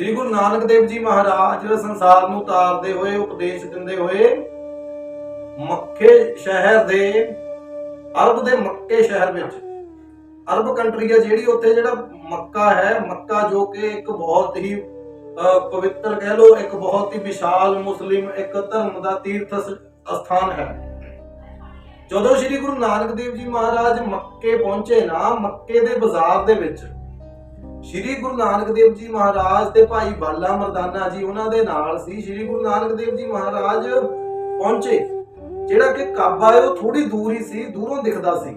ਸ੍ਰੀ ਗੁਰੂ ਨਾਨਕ ਦੇਵ ਜੀ ਮਹਾਰਾਜ ਸੰਸਾਰ ਨੂੰ ਤਾਰਦੇ ਹੋਏ, ਉਪਦੇਸ਼ ਦਿੰਦੇ ਹੋਏ ਮੱਕੇ ਸ਼ਹਿਰ ਦੇ, ਅਰਬ ਦੇ ਮੱਕੇ ਸ਼ਹਿਰ ਵਿੱਚ, ਅਰਬ ਕੰਟਰੀ ਹੈ ਜਿਹੜੀ ਉੱਥੇ ਜਿਹੜਾ ਮੱਕਾ ਹੈ, ਮੱਕਾ ਜੋ ਕਿ ਇੱਕ ਬਹੁਤ ਹੀ ਪਵਿੱਤਰ ਕਹਿ ਲੋ ਇੱਕ ਬਹੁਤ ਹੀ ਵਿਸ਼ਾਲ ਮੁਸਲਿਮ, ਇੱਕ ਧਰਮ ਦਾ ਤੀਰਥ ਸ- ਸਥਾਨ ਹੈ। ਜਦੋਂ ਸ੍ਰੀ ਗੁਰੂ ਨਾਨਕ ਦੇਵ ਜੀ ਮਹਾਰਾਜ ਮੱਕੇ ਪਹੁੰਚੇ ਨਾ, ਮੱਕੇ ਦੇ ਬਾਜ਼ਾਰ ਦੇ ਵਿੱਚ ਸ੍ਰੀ ਗੁਰੂ ਨਾਨਕ ਦੇਵ ਜੀ ਮਹਾਰਾਜ ਤੇ ਭਾਈ ਬਾਲਾ ਮਰਦਾਨਾ ਜੀ ਉਹਨਾਂ ਦੇ ਨਾਲ ਸੀ। ਸ੍ਰੀ ਗੁਰੂ ਨਾਨਕ ਦੇਵ ਜੀ ਮਹਾਰਾਜ ਪਹੁੰਚੇ, ਜਿਹੜਾ ਕਿ ਕਾਬਾ ਹੈ, ਉਹ ਥੋੜੀ ਦੂਰ ਹੀ ਸੀ, ਦੂਰੋਂ ਦਿਖਦਾ ਸੀ।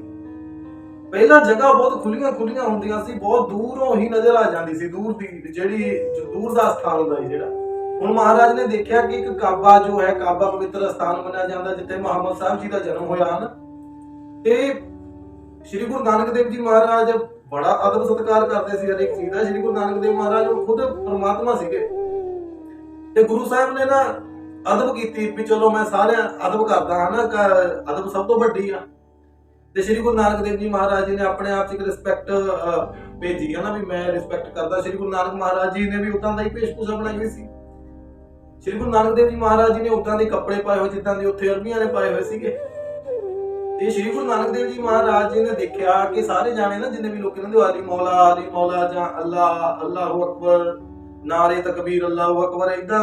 ਪਹਿਲਾਂ ਜਗ੍ਹਾ ਬਹੁਤ ਖੁੱਲੀਆਂ ਖੁੱਲੀਆਂ ਹੁੰਦੀਆਂ ਸੀ, ਬਹੁਤ ਦੂਰੋਂ ਹੀ ਨਜ਼ਰ ਆ ਜਾਂਦੀ ਸੀ, ਦੂਰ ਦੀ ਜਿਹੜੀ ਦੂਰ ਦਾ ਸਥਾਨ ਹੁੰਦਾ ਸੀ ਜਿਹੜਾ। ਹੁਣ ਮਹਾਰਾਜ ਨੇ ਦੇਖਿਆ ਕਿ ਇੱਕ ਕਾਬਾ ਜੋ ਹੈ, ਕਾਬਾ ਪਵਿੱਤਰ ਸਥਾਨ ਮੰਨਿਆ ਜਾਂਦਾ, ਜਿੱਥੇ ਮੁਹੰਮਦ ਸਾਹਿਬ ਜੀ ਦਾ ਜਨਮ ਹੋਇਆ ਹਨ। ਤੇ ਸ੍ਰੀ ਗੁਰੂ ਨਾਨਕ ਦੇਵ ਜੀ ਮਹਾਰਾਜ ਬੜਾ ਅਦਬ ਸਤਿਕਾਰ ਕਰਦੇ ਸੀ ਹਰੇਕ ਚੀਜ਼ ਦਾ, ਸ੍ਰੀ ਗੁਰੂ ਨਾਨਕ ਦੇਵ ਮਹਾਰਾਜ ਉਹ ਖੁਦ ਪਰਮਾਤਮਾ ਸੀਗੇ। ਤੇ ਗੁਰੂ ਸਾਹਿਬ ਨੇ ਨਾ ਅਦਬ ਕੀਤੀ ਵੀ ਚਲੋ ਮੈਂ ਸਾਰੇ ਅਦਬ ਕਰਦਾ ਹਾਂ ਨਾ ਅਦਬ ਸਭ ਤੋਂ ਵੱਡੀ ਆ। ਤੇ ਸ੍ਰੀ ਗੁਰੂ ਨਾਨਕ ਦੇਵ ਜੀ ਮਹਾਰਾਜ ਜੀ ਨੇ ਆਪਣੇ ਆਪ 'ਚ ਇੱਕ ਰਿਸਪੈਕਟ ਭੇਜੀ ਹੈ ਨਾ ਵੀ ਮੈਂ ਰਿਸਪੈਕਟ ਕਰਦਾ। ਸ੍ਰੀ ਗੁਰੂ ਨਾਨਕ ਮਹਾਰਾਜ ਜੀ ਨੇ ਵੀ ਉਦਾਂ ਦਾ ਹੀ ਭੇਸ਼ਭੂਸ਼ਾ ਬਣਾਈ ਹੋਈ ਸੀ। ਸ੍ਰੀ ਗੁਰੂ ਨਾਨਕ ਦੇਵ ਜੀ ਮਹਾਰਾਜ ਜੀ ਨੇ ਉਦਾਂ ਦੇ ਕੱਪੜੇ ਪਾਏ ਹੋਏ, ਜਿੱਦਾਂ ਦੇ ਉੱਥੇ ਅਰਬੀਆਂ ਨੇ ਪਾਏ ਹੋਏ ਸੀਗੇ। ਤੇ ਸ੍ਰੀ ਗੁਰੂ ਨਾਨਕ ਦੇਵ ਜੀ ਮਹਾਰਾਜ ਜੀ ਨੇ ਦੇਖਿਆ ਕਿ ਸਾਰੇ ਜਾਣੇ ਨਾ ਜਿੰਨੇ ਵੀ ਲੋਕ ਇਹਨਾਂ ਦੇ ਆਲੀ ਮੌਲਾ ਆਲੀ ਮੌਲਾ ਜਾਂ ਅੱਲਾ ਅੱਲਾਹੁ ਅਕਬਰ ਨਾਰੇ ਤਕਬੀਰ ਅੱਲਾਹੁ ਅਕਬਰ ਇਦਾਂ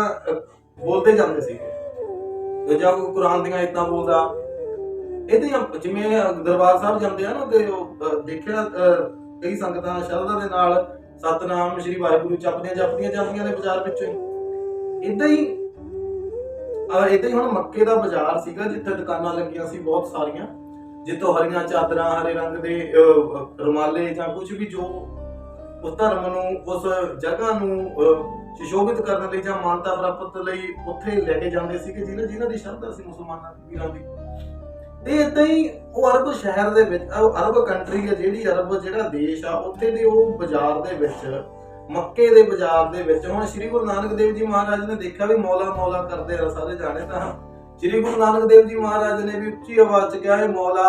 ਬੋਲਦੇ ਜਾਂਦੇ ਸੀ ਜਾਂ ਕੋਈ ਕੁਰਾਨ ਦੀਆਂ ਇਦਾਂ ਬੋਲਦਾ। ਇਹਦੇ ਜਿਵੇਂ ਦਰਬਾਰ ਸਾਹਿਬ ਜਾਂਦੇ ਆ ਨਾ ਤੇ ਉਹ, ਦੇਖਿਆ ਕਈ ਸੰਗਤਾਂ ਸ਼ਰਧਾ ਦੇ ਨਾਲ ਸਤਨਾਮ ਸ੍ਰੀ ਵਾਹਿਗੁਰੂ ਜਪਦੀਆਂ ਜਪਦੀਆਂ ਜਾਂਦੀਆਂ ਨੇ ਬਾਜ਼ਾਰ ਵਿੱਚੋਂ ਹੀ। ਇਦਾਂ ਹੀ ਇਦਾਂ ਹੀ ਹੁਣ ਮੱਕੇ ਦਾ ਬਾਜ਼ਾਰ ਸੀਗਾ ਜਿੱਥੇ ਦੁਕਾਨਾਂ ਲੱਗੀਆਂ ਸੀ ਬਹੁਤ ਸਾਰੀਆਂ। ਜਿੱਥੋਂ ਹਰੀਆਂ ਚਾਦਰਾਂ ਹਰੇ ਰੰਗ ਦੇ ਰੁਮਾਲੇ ਜਾਂ ਕੁਝ ਵੀ ਜੋ ਉਸ ਧਰਮ ਨੂੰ ਉਸ ਜਗ੍ਹਾ ਨੂੰ ਅਹ, ਕਰਨ ਲਈ ਜਾਂ ਮਾਨਤਾ ਪ੍ਰਾਪਤ ਲਈ ਉੱਥੇ ਲੈ ਕੇ ਜਾਂਦੇ ਸੀ ਕਿ ਜਿਹਨਾਂ ਜਿਨ੍ਹਾਂ ਦੀ ਸ਼ਰਧਾ ਸੀ ਮੁਸਲਮਾਨਾਂ ਦੀ ਵੀਰਾਂ ਦੀ। ਤੇ ਇਦਾਂ ਹੀ ਉਹ ਅਰਬ ਸ਼ਹਿਰ ਦੇ ਵਿੱਚ ਅਰਬ ਕੰਟਰੀ ਹੈ ਜਿਹੜੀ ਅਰਬ ਜਿਹੜਾ ਦੇਸ਼ ਆ ਉੱਥੇ ਦੇ ਉਹ ਬਾਜ਼ਾਰ ਦੇ ਵਿੱਚ ਮੱਕੇ ਦੇ ਬਾਜ਼ਾਰ ਦੇ ਵਿੱਚ ਹੁਣ ਸ੍ਰੀ ਗੁਰੂ ਨਾਨਕ ਦੇਵ ਜੀ ਮਹਾਰਾਜ ਨੇ ਦੇਖਿਆ ਵੀ ਮੌਲਾ ਮੌਲਾ ਕਰਦੇ ਆ ਸਾਰੇ ਜਾਣੇ ਤਾਂ ਸ੍ਰੀ ਗੁਰੂ ਨਾਨਕ ਦੇਵ ਜੀ ਮਹਾਰਾਜ ਨੇ ਵੀ ਉੱਚੀ ਆਵਾਜ਼ 'ਚ ਕਿਹਾ, ਹੈ ਮੌਲਾ।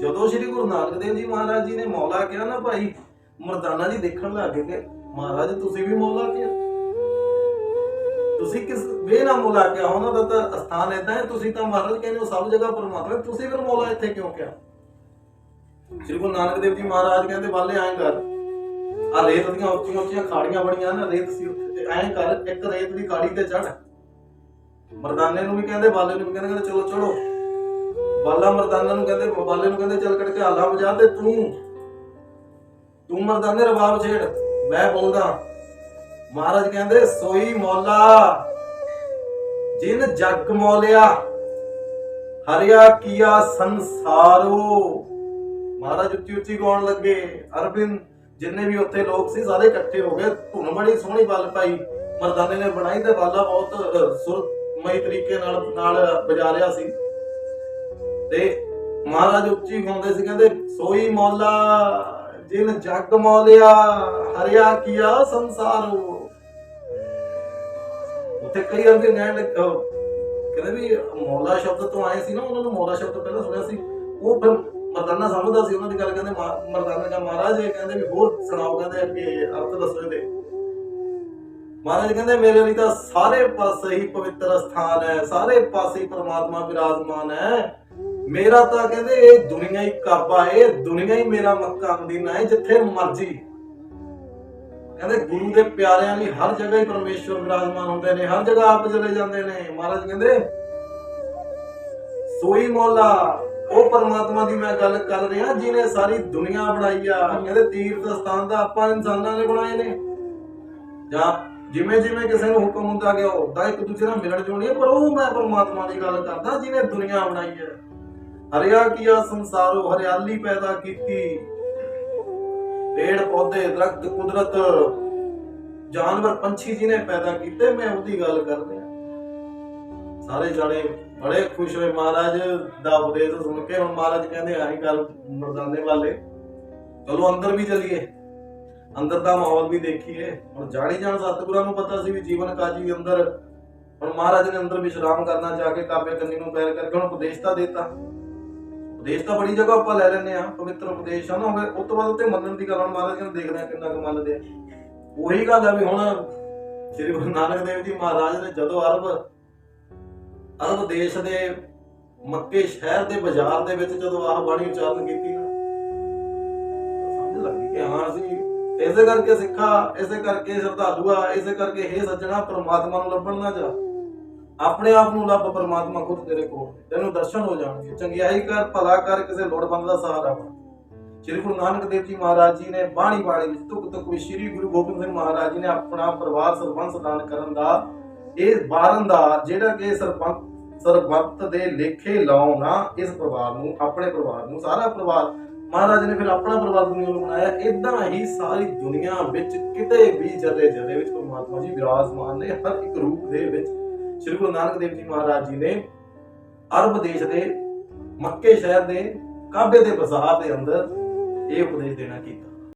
ਜਦੋਂ ਸ੍ਰੀ ਗੁਰੂ ਨਾਨਕ ਦੇਵ ਜੀ ਮਹਾਰਾਜ ਜੀ ਨੇ ਮੌਲਾ ਕਿਹਾ ਨਾ ਭਾਈ, ਮਰਦਾਨਾ ਜੀ ਦੇਖਣ ਲੱਗ ਗਏ ਮਹਾਰਾਜ ਤੁਸੀਂ ਵੀ ਮੌਲਾ ਕਿਹਾ। ਤੁਸੀਂ ਕਿਸ ਵੇ ਨਾ ਮੌਲਾ ਕਿਹਾ? ਉਹਨਾਂ ਦਾ ਤਾਂ ਸਥਾਨ ਇਦਾਂ ਹੈ, ਤੁਸੀਂ ਤਾਂ ਮਹਾਰਾਜ ਕਹਿੰਦੇ ਹੋ ਸਭ ਜਗ੍ਹਾ ਪਰਮਾਤਮਾ। ਤੁਸੀਂ ਫਿਰ ਮੌਲਾ ਇੱਥੇ ਕਿਉਂ ਕਿਹਾ? ਸ੍ਰੀ ਗੁਰੂ ਨਾਨਕ ਦੇਵ ਜੀ ਮਹਾਰਾਜ ਕਹਿੰਦੇ, ਵਾਲੇ ਆਏ ਕਰ। ਆ ਰੇਤ ਦੀਆਂ ਉੱਚੀਆਂ ਉੱਚੀਆਂ ਖਾੜੀਆਂ ਬਣੀਆਂ ਨਾ, ਰੇਤ ਸੀ ਉੱਥੇ ਤੇ ਐਂ ਕਰ, ਇੱਕ ਰੇਤ ਦੀ ਖਾੜੀ ਤੇ ਚੜ ਮਰਦਾਨੇ ਨੂੰ ਵੀ ਕਹਿੰਦੇ, ਬਾਲੇ ਨੂੰ ਵੀ ਕਹਿੰਦੇ ਕਹਿੰਦੇ, ਚਲੋ ਚੜੋ ਬਾਲਾ ਮਰਦਾਨਾ ਨੂੰ ਕਹਿੰਦੇ, ਬਾਲੇ ਨੂੰ ਕਹਿੰਦੇ, ਚੱਲ ਕੇ ਹਾਲਾ ਵਜਾ ਤੇ ਤੂੰ। ਤੂੰ ਮਰਦਾਨੇ ਰਬਾਬ ਛੇੜ, ਮੈਂ ਬੋਲਦਾ। ਮਹਾਰਾਜ ਕਹਿੰਦੇ, ਸੋਈ ਮੌਲਾ। ਜਿਨ ਜਗ ਮੌਲਿਆ, ਹਰਿਆ ਕੀਆ ਸੰਸਾਰੋ। ਮਹਾਰਾਜ ਉੱਚੀ ਉੱਚੀ ਗਾਉਣ ਲੱਗੇ ਅਰਬਿੰਦ ਜਿੰਨੇ ਵੀ ਉੱਥੇ ਲੋਕ ਸੀ, ਸਾਰੇ ਇਕੱਠੇ ਹੋ ਗਏ। ਧੁਨ ਬੜੀ ਸੋਹਣੀ ਵੱਲ ਪਾਈ। ਮਰਦਾਨੇ ਨੇ ਬਣਾਈ ਤੇ ਬਾਲਾ ਬਹੁਤ ਸੁਰਮਈ ਤਰੀਕੇ ਨਾਲ ਨਾਲ ਵਜਾ ਰਿਹਾ ਸੀ। ਤੇ ਮਹਾਰਾਜ ਉੱਚੀ ਗਾਉਂਦੇ ਸੀ, ਕਹਿੰਦੇ, ਸੋਈ ਮੌਲਾ, ਜਿਨ ਜਗ ਮੌਲਿਆ, ਹਰਿਆ ਕੀਆ ਸੰਸਾਰੋ। ਉੱਥੇ ਕਈ ਅਰਬੀ ਕਹਿਣ ਕਹਿੰਦੇ ਵੀ ਮੌਲਾ ਸ਼ਬਦ ਤੋਂ ਆਏ ਸੀ ਨਾ, ਉਹਨਾਂ ਨੂੰ ਮੌਲਾ ਸ਼ਬਦ ਪਹਿਲਾਂ ਸੁਣਿਆ ਸੀ। ਉਹ ਮਰਦਾਨਾ ਸਮਝਦਾ ਸੀ, ਉਹਨਾਂ ਦੀ ਗੱਲ ਕਹਿੰਦੇ ਮਰਦਾਨਾ ਕਾ ਮਹਾਰਾਜ ਇਹ ਕਹਿੰਦੇ ਵੀ ਹੋਰ ਸੁਣਾਓ, ਕਹਿੰਦੇ ਅੱਗੇ ਅਰਥ ਦੱਸੋ ਇਹਦੇ। ਮਹਾਰਾਜ ਕਹਿੰਦੇ, ਮੇਰੇ ਲਈ ਤਾਂ ਸਾਰੇ ਪਾਸੇ ਹੀ ਪਵਿੱਤਰ ਸਥਾਨ ਹੈ, ਸਾਰੇ ਪਾਸੇ ਹੀ ਪ੍ਰਮਾਤਮਾ ਵਿਰਾਜਮਾਨ ਹੈ। ਮੇਰਾ ਤਾਂ ਕਹਿੰਦੇ, ਇਹ ਦੁਨੀਆ ਹੀ ਕਾਬਾ ਹੈ ਦੁਨੀਆ ਹੀ ਮੇਰਾ ਮੱਕਾ ਮਦੀਨਾ ਹੈ, ਜਿੱਥੇ ਮਰਜ਼ੀ। ਕਹਿੰਦੇ, ਗੁਰੂ ਦੇ ਪਿਆਰਿਆਂ ਲਈ ਹਰ ਜਗ੍ਹਾ ਹੀ ਪਰਮੇਸ਼ਵਰ ਵਿਰਾਜਮਾਨ ਹੁੰਦੇ ਨੇ, ਹਰ ਜਗ੍ਹਾ ਆਪ ਚਲੇ ਜਾਂਦੇ ਨੇ। ਮਹਾਰਾਜ ਕਹਿੰਦੇ, ਸੋਈ ਮੌਲਾ ਉਹ ਪਰਮਾਤਮਾ ਦੀ ਮੈਂ ਗੱਲ ਕਰ ਰਿਹਾ, ਜਿਹਨੇ ਸਾਰੀ ਦੁਨੀਆ ਬਣਾਈ ਆ। ਕਹਿੰਦੇ ਤੀਰਥ ਸਥਾਨ ਦਾ ਆਪਾਂ ਇਨਸਾਨਾਂ ਨੇ ਬਣਾਏ ਨੇ। ਜਾਂ ਜਿਵੇਂ ਜਿਵੇਂ ਕਿਸੇ ਨੂੰ ਹੁਕਮ ਹੁੰਦਾ ਗਿਆ ਉਦਾਂ ਇੱਕ ਦੂਜੇ ਨਾਲ ਮਿਲਣ ਜੁਲਣੀ ਪਰ ਉਹ ਮੈਂ ਪਰਮਾਤਮਾ ਦੀ ਗੱਲ ਕਰਦਾ, ਜਿਹਨੇ ਦੁਨੀਆ ਬਣਾਈ ਹੈ ਹਰਿਆ ਕੀਆ ਸੰਸਾਰੋ, ਹਰਿਆਲੀ ਪੈਦਾ ਕੀਤੀ। ਪੇੜ, ਪੌਦੇ, ਦਰਖਤ, ਕੁਦਰਤ, ਜਾਨਵਰ, ਪੰਛੀ ਜਿਹਨੇ ਪੈਦਾ ਕੀਤੇ, ਮੈਂ ਉਹਦੀ ਗੱਲ ਕਰ ਰਿਹਾ। ਸਾਰੇ ਜਾਣੇ ਬੜੇ ਖੁਸ਼ ਹੋਏ। ਮਹਾਰਾਜ ਦਾ ਉਪਦੇਸ਼ ਸੁਣ ਕੇ ਹੁਣ ਮਹਾਰਾਜ ਕਹਿੰਦੇ, ਆਹੀ ਗੱਲ ਮਰਦਾਨੇ ਵਾਲੇ, ਚਲੋ ਅੰਦਰ ਵੀ ਚਲੀਏ। ਅੰਦਰ ਦਾ ਮਾਹੌਲ ਵੀ ਦੇਖੀਏ। ਹੁਣ ਜਾਣੀ ਜਾਣ ਸਤਿਗੁਰਾਂ ਨੂੰ ਪਤਾ ਸੀ ਵੀ ਜੀਵਨ ਕਾਜੀ ਅੰਦਰ। ਹੁਣ ਮਹਾਰਾਜ ਨੇ ਅੰਦਰ ਵਿਸ਼ਰਾਮ ਕਰਨਾ, ਜਾ ਕੇ ਕਾਬੇ ਕੰਨੀ ਨੂੰ ਪੈਰ ਕਰਕੇ ਹੁਣ ਉਪਦੇਸ਼ ਤਾਂ ਦਿੱਤਾ। ਉਪਦੇਸ਼ ਤਾਂ ਬੜੀ ਜਗ੍ਹਾ ਆਪਾਂ ਲੈ ਲੈਂਦੇ ਆ ਪਵਿੱਤਰ ਉਪਦੇਸ਼ ਹਨ ਹੋਵੇ ਉਸ ਤੋਂ ਬਾਅਦ ਉੱਤੇ ਮੰਨਣ ਦੀ ਗੱਲ ਹੁਣ ਮਹਾਰਾਜ ਜੀ ਦੇਖਦੇ ਆ ਕਿੰਨਾ ਕੁ ਮੰਨਦੇ ਆ। ਉਹੀ ਗੱਲ ਆ ਵੀ ਹੁਣ ਸ੍ਰੀ ਗੁਰੂ ਨਾਨਕ ਦੇਵ ਜੀ ਮਹਾਰਾਜ ਨੇ ਜਦੋਂ ਅਰਬ ਅਰਬ ਦੇਸ਼ ਦੇ ਮੱਕੇ ਸ਼ਹਿਰ ਦੇ ਬਾਜ਼ਾਰ ਦੇ ਵਿੱਚ ਜਦੋਂ ਆਹ ਬਾਣੀ ਉਚਾਰਨ ਕੀਤੀ ਨਾ ਸਮਝ ਲੱਗੀ ਕਿ ਹਾਂ ਅਸੀਂ ਇਸੇ ਕਰਕੇ ਸਿੱਖਾ, ਇਸੇ ਕਰਕੇ ਸ਼ਰਧਾਲੂ ਆ, ਇਸੇ ਕਰਕੇ ਇਹ ਸੱਜਣਾ, ਪ੍ਰਮਾਤਮਾ ਨੂੰ ਲੱਭਣ ਨਾ ਜਾ। ਆਪਣੇ ਆਪ ਨੂੰ ਲੱਭ ਪ੍ਰਮਾਤਮਾ ਖੁਦ ਤੇਰੇ ਕੋਲ। ਤੈਨੂੰ ਦਰਸ਼ਨ ਹੋ ਜਾਣਗੇ। ਚੰਗਿਆਈ ਕਰ, ਭਲਾ ਕਰ, ਕਿਸੇ ਲੋੜਵੰਦ ਦਾ ਸਹਾਰਾ ਬਣ ਸ੍ਰੀ ਗੁਰੂ ਨਾਨਕ ਦੇਵ ਜੀ ਮਹਾਰਾਜ ਜੀ ਨੇ ਬਾਣੀ ਬਾਣੀ ਵਿੱਚ ਤੁਕ ਤੁਕ ਵਿੱਚ ਸ੍ਰੀ ਗੁਰੂ ਗੋਬਿੰਦ ਸਿੰਘ ਮਹਾਰਾਜ ਜੀ ਨੇ ਆਪਣਾ ਪਰਿਵਾਰ ਸਰਬੰਸ ਦਾਨ ਕਰਨ ਦਾ ਇਹ ਬਾਰਨ ਦਾ ਜਿਹੜਾ ਕਿ ਸਰਬੰਸ ਸਰਬੱਤ ਦੇ ਲੇਖੇ ਲਾਉਣਾ ਇਸ ਪਰਿਵਾਰ ਨੂੰ, ਆਪਣੇ ਪਰਿਵਾਰ ਨੂੰ, ਸਾਰਾ ਪਰਿਵਾਰ। ਮਹਾਰਾਜ ਨੇ ਫਿਰ ਆਪਣਾ ਪਰਿਵਾਰ ਦੁਨੀਆ ਨੂੰ ਬਣਾਇਆ। ਇਦਾਂ ਹੀ ਸਾਰੀ ਦੁਨੀਆ ਵਿੱਚ ਕਿਤੇ ਵੀ ਜਦੇ ਜਦੇ ਵਿੱਚ ਪਰਮਾਤਮਾ ਜੀ ਵਿਰਾਜਮਾਨ ਨੇ, ਹਰ ਇੱਕ ਰੂਪ ਦੇ ਵਿੱਚ ਸ੍ਰੀ ਗੁਰੂ ਨਾਨਕ ਦੇਵ ਜੀ ਮਹਾਰਾਜ ਜੀ ਨੇ ਅਰਬ ਦੇਸ਼ ਦੇ, ਮੱਕੇ ਸ਼ਹਿਰ ਦੇ, ਕਾਬੇ ਦੇ ਬਾਜ਼ਾਰ ਦੇ ਅੰਦਰ ਇਹ ਉਪਦੇਸ਼ ਦੇਣਾ ਕੀਤਾ।